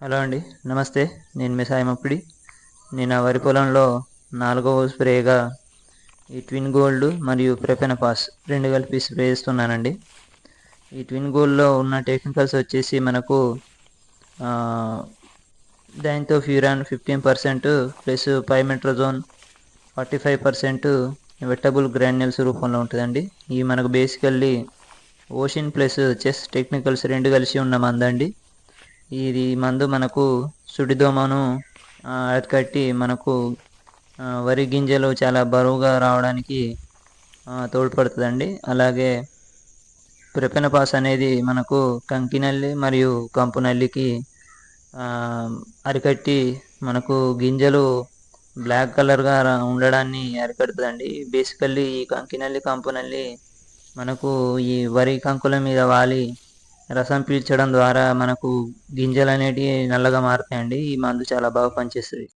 Hello అండి నమస్తే. నేను మీ సాయమప్పిడి నేను ఆ వరి పొలంలో నాలుగవ స్ప్రేగా ఈ ట్విన్ గోల్డ్ మరియు పాస్ రెండు కలిపి స్ప్రే చేస్తున్నానండి. ఈ ట్విన్ గోల్డ్లో ఉన్న టెక్నికల్స్ వచ్చేసి మనకు దాంతో furan fifteen percent plus pymetrozine forty five percent wettable granules రూపంలో ఉంటుందండి. ఇవి మనకు basically Osheen plus Chess technicals రెండు కలిసి ఉన్న మందండి. ఇది మందు మనకు సుడిదోమను అరికట్టి మనకు వరి గింజలు చాలా బరువుగా రావడానికి తోడ్పడుతుందండి. అలాగే ప్రిపెనపాస్ అనేది మనకు కంకినల్లి మరియు కంపు నల్లికి అరికట్టి మనకు గింజలు బ్లాక్ కలర్గా ఉండడాన్ని అరికడుతుందండి. బేసికల్లీ ఈ కంకినల్లి కంపునల్లి మనకు ఈ వరి కంకుల మీద వాలి రసం పీల్చడం ద్వారా మనకు గింజలు అనేటివి నల్లగా మారుతాయండి. ఈ మందు చాలా బాగా పనిచేస్తుంది.